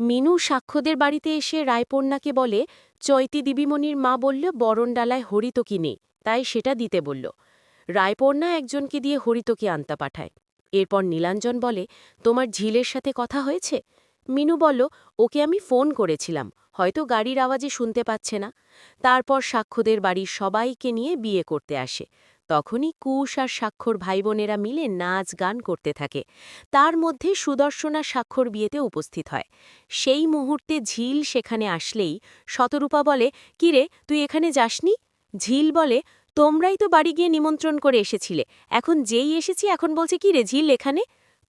মিনু সাক্ষ্যদের বাড়িতে এসে রায়পর্ণাকে বলে, চৈতি দিবিমণির মা বলল, বরণডালায় হরিতকি নেই। তাই সেটা দিতে বলল। রায়পর্ণা একজনকে দিয়ে হরিতকি আনতে পাঠায়। এরপর নীলাঞ্জন বলে, তোমার ঝিলের সাথে কথা হয়েছে? মিনু বলল, ওকে আমি ফোন করেছিলাম, হয়তো গাড়ির আওয়াজে শুনতে পাচ্ছে না। তারপর সাক্ষ্যদের বাড়ির সবাইকে নিয়ে বিয়ে করতে আসে। তখনই কুশ আর স্বাক্ষর ভাইবোনেরা মিলে নাচ গান করতে থাকে। তার মধ্যে সুদর্শনা স্বাক্ষর বিয়েতে উপস্থিত হয়। সেই মুহূর্তে ঝিল সেখানে আসলেই শতরূপা বলে কিরে তুই এখানে যাসনি? ঝিল বলে, তোমরাই তো বাড়ি গিয়ে নিমন্ত্রণ করে এসেছিলে। এখন যেই এসেছি, এখন বলছে কি রে, ঝিল এখানে?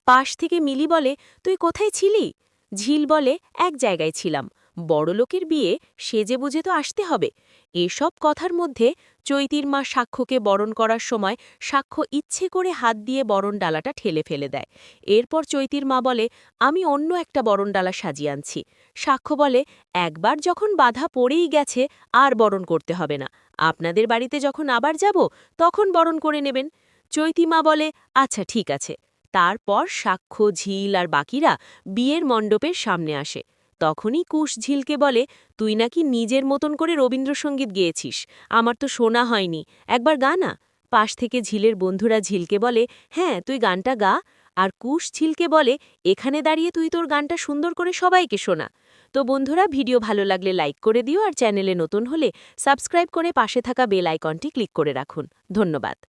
পাশ থেকে মিলি বলে, তুই কোথায় ছিলি? ঝিল বলে, এক জায়গায় ছিলাম। বড়লোকের বিয়ে সেজে বুঝে তো আসতে হবে। এসব কথার মধ্যে চৈতির মা সাক্ষ্যকে বরণ করার সময় সাক্ষ্য ইচ্ছে করে হাত দিয়ে বরণ ডালাটা ঠেলে ফেলে দেয়। এরপর চৈতির মা বলে, আমি অন্য একটা বরণ ডালা সাজিয়ে আনছি। সাক্ষ্য বলে, একবার যখন বাধা পড়েই গেছে, আর বরণ করতে হবে না। আপনাদের বাড়িতে যখন আবার যাব, তখন বরণ করে নেবেন। চৈতি মা বলে আচ্ছা ঠিক আছে। তারপর সাক্ষ্য, ঝিল আর বাকিরা বিয়ের মণ্ডপের সামনে আসে। তখনই কুশ ঝিলকে বলে, তুই নাকি নিজের মতন করে রবীন্দ্রসঙ্গীত গেয়েছিস। আমার তো শোনা হয়নি। একবার গা না। পাশ থেকে ঝিলের বন্ধুরা ঝিলকে বলে হ্যাঁ তুই গানটা গা। আর কুশ ঝিলকে বলে, এখানে দাঁড়িয়ে তুই তোর গানটা সুন্দর করে সবাইকে শোনা। তো বন্ধুরা, ভিডিও ভালো লাগলে লাইক করে দিও আর চ্যানেলে নতুন হলে সাবস্ক্রাইব করে পাশে থাকা বেল আইকনটি ক্লিক করে রাখুন। ধন্যবাদ।